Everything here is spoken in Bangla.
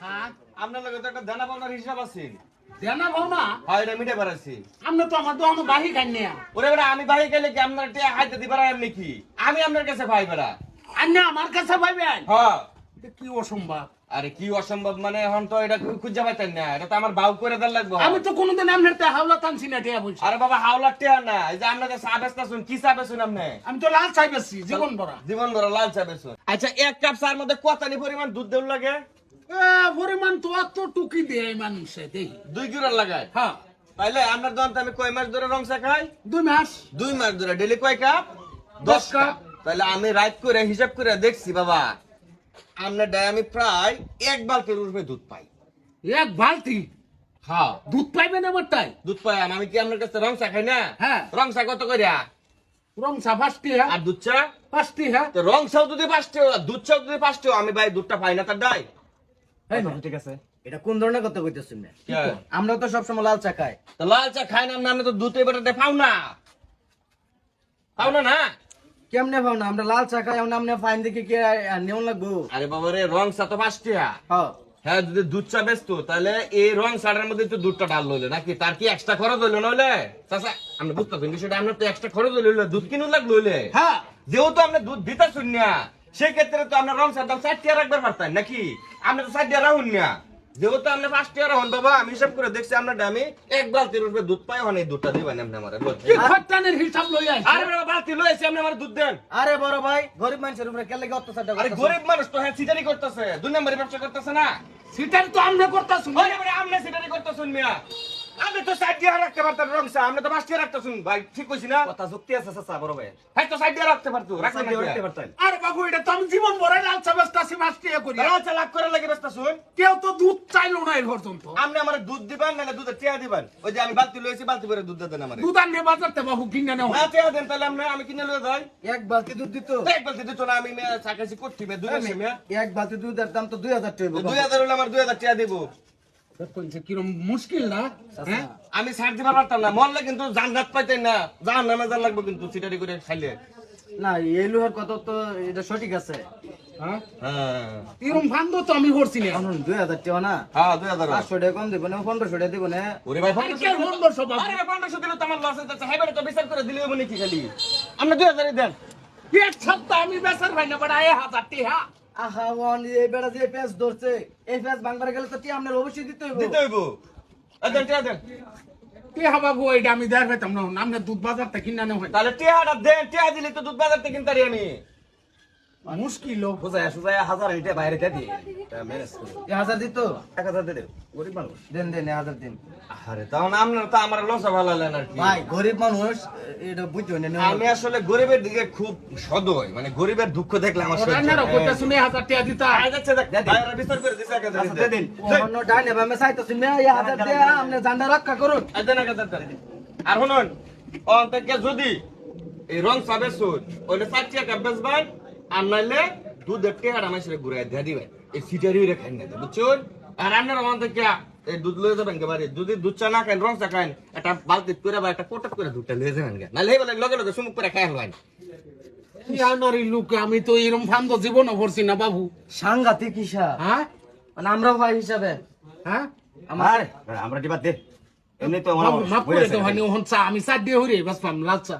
হ্যাঁ আপনার লগে তো একটা দানা পাওনার হিসাব আছে। দেনা ভাও না হয় এটা মিটে পারাছি আমরা তো আমার দোকানে বাহি খাই না ওরে বেড়া আমি কি আপনার টিয়া হাইতে দিবার এমনি কি? আমি আপনার কাছে ভাই বেড়া। আর না আমার কাছে ভাই হ্যাঁ। এটা কি অসম্ভব? আরে কি অসম্ভব মানে এখন তো এটা খুঁজে পাইতেন না। এটা তো আমার বাউ করে দেন লাগবে। আমি তো কোনোদিন আপনার তে হাওলা টানছি না টিয়া বলছি। আরে বাবা হাওলার টিয়া না। এই যে আপনাদের চা বেচতা শুন কি চা বেচুন আপনি? আমি তো লাল চাই বেশি জীবন ভরা। জীবন ভরা লাল চা বেচুন। আচ্ছা এক কাপ চার মধ্যে কতানি পরিমাণ দুধ দেউল লাগে? এ, পরিমাণ তো অত টুকি দেয় মানুষে দেখি দুই কিলোর লাগায়? হ্যাঁ। তাইলে আপনার দন্ত আমি কয় মাস ধরে রং চা খাই? দুই মাস। দুই মাস ধরে। ডেলি কয় কাপ? দশ কাপ। তাহলে আমি রাইট করে হিসাব করে দেখছি বাবা। আপনার ডায় আমি প্রায় এক বালতির উপরে দুধ পাই। এক বালতি? হ্যাঁ। দুধ পাইবেন আমার তাই? দুধ পাই আমি কি আপনার কাছে রং চা খাই না? হ্যাঁ। রং চা কত করিয়া রং চা পাঁচটি হ্যাঁ। আর দুধ চা? পাঁচটি হ্যাঁ। তো রং চাও যদি পাঁচটা দুধ চাও যদি পাঁচটা আমি ভাই দুধটা পাই না তার ডাই ঠিক আছে। এটা কোন ধরনের কথা কইতেছেন না? আমরা তো সবসময় লাল চা খাই। তো লাল চা খাই না আপনি তো দুধ এবারে পাও না। পাও না না? কেমনে পাও না আমরা লাল চা খাই আমরা আমনে ফাইন দেখে কি আর নেওন লাগবো? আরে বাবা রে রং চা তো হ্যাঁ হ্যাঁ যদি দুধ চা বেচতো তাহলে এই রং চাটার মধ্যে তো দুধটা লইলে নাকি? তার কি এক্সট্রা খরচ হইল নইলে চাচা আমরা বুঝতে পারছি বিষয়টা আপনার তো এক্সট্রা খরচ হইল দুধ কিনুন লাগল হইলে? হ্যাঁ। যেহেতু আপনি দুধ দিতে শুন না সেই ক্ষেত্রে তো আপনার রং চার দাম টাকা রাখবার পারতেন নাকি? আপনি তো ষাট টাকা রাখুন না। যেহেতু আপনি ফার্স্ট ইয়ার হন বাবা আমি হিসাব করে দেখছি আপনার আমি এক বালতির উপরে দুধ পাই অনেক দুধটা দিবেন আপনি আমার কি হিসাব লই আরে আইছে বাবা বালতি লয়েছি আপনি আমার দুধ দেন। আরে বড় ভাই গরিব মানুষের উপরে কেলে অত্যাচারটা আরে গরিব মানুষ তো হ্যাঁ সিটারি করতেছে দুই নম্বরে ব্যবসা করতেছে না। সিটারি তো আমরা করতাছি ওরে বাবা, আপনি সিটারি করতেছেন মিয়া। আমি তো ষাট টাকা রাখতে পারতাম রং চা। আপনি তো পাঁচ টাকা রাখতেছেন ভাই ঠিক কইছি না? কথা যুক্তি আছে চাচা বড় ভাই হ্যাঁ তো ষাট টাকা রাখতে পারতো রাখতে রাখতে পারতো পারতেন বাবু এটা তো আমি জীবন ভরে লাল চা বেচতাছি পাঁচটি করি। লাল চা লাখ করে লাগে ব্যস্ত শুন কেউ তো দুধ চাইলো না এই পর্যন্ত। আপনি আমার দুধ দিবেন নাহলে দুধের টিয়া দিবেন। ওই যে আমি বালতি লয়েছি বালতি করে দুধ দেন আমার। দুধ আনবে বাজারতে বাবু কিনে নেওয়া না টিয়া দেন তাহলে আপনি আমি কিনে লয়ে যাই। এক বালতি দুধ দিত। এক বালতি দিত না আমি মেয়ে চা খাইছি করছি মেয়ে দুধ এক বালতি দুধের দাম তো দুই হাজার টাকা দুই হাজার হলে আমার দুই হাজার টিয়া দিব। কিরম মুশকিল না? হ্যাঁ? আমি ছাড় দিবার পারতাম না। মরলে কিন্তু জান পাইতেন না। জান নামে জান লাগবে কিন্তু সিটারি করে খাইলে। না এই লোহার কথা তো এটা সঠিক আছে। হ্যাঁ? হ্যাঁ। তো আমি করছি না। দুই হাজার টাকা না? হ্যাঁ দুই হাজার। পাঁচশো টাকা কম দিব না পনেরোশো টাকা দিব না। ওরে ভাই পনেরোশো পনেরোশো দিলে তো আমার লস হয়ে যাচ্ছে তো বিচার করে দিলে নাকি খালি? আপনি দুই হাজারই দেন। এক সপ্তাহ আমি বেচার ভাই না বাড়া এ হাজার টিহা আহা ওয়ান এই বেড়া যে পেঁচ ধরছে এই পেঁচ ভাঙবার গেলে তো টি আপনার অবশ্যই দিতে হইব। দিতে হইব। এই দেন টিয়া দেন। টিহা বাবু এটা আমি দেখ পাইতাম না নামনে দুধ বাজার থেকে কিনে নেওয়া হয় তাহলে টিয়াটা দেন টিয়া দিলে তো দুধ বাজার থেকে কিনতে আমি। মুশকিল। বুঝায় সুজায় হাজার বাইরে দিয়ে এ হাজার দিত? এক হাজার দিয়ে দেব। গরিব মানুষ। দেন দেন হাজার দিন। আরে তখন আপনার তো আমার লস ভালো আর কি। ভাই গরিব মানুষ এটা বুঝছ না। আমি আসলে গরিবের দিকে খুব সদয় মানে গরিবের দুঃখ দেখলে আমার সহ্য হয়। করতে শুনে হাজার দিতা আয় যাচ্ছে দেখ, বিচার করে দিছে এক হাজার আচ্ছা। দিন। অন্য ডাইনে বামে চাইতেছি না এই হাজার দিয়ে আপনি জানটা রক্ষা করুন। আর দেন এক হাজার দেন। আর শুনুন অন্তকে যদি এই রং চাবে সুদ ওইটা চার টাকা বেচবেন আর নাইলে দুধের টেহার আমার সেটা ঘুরে দিয়ে দিবেন এই সিটারি রে খাই না বুঝছেন আর আপনার অন্তকে এই দুধ লয়ে যাবেন একেবারে যদি দুধ চা না খান রং চা খান একটা বালতি করে বা একটা কোটা করে দুধটা লয়ে যাবেন গে নাহলে এই বলে লগে লগে সুমুক করে খাই হলবেন কি আনারি লোক আমি তো এরম ফান্দ জীবনও করছি না বাবু। সাংঘাতিক হিসাব। হ্যাঁ? মানে আমরাও ভাই হিসাবে। হ্যাঁ? আমার আমরা দে? এমনি তো মাফ করে ওহন চা আমি চা দিয়ে হইরে বাস পাম লাল চা।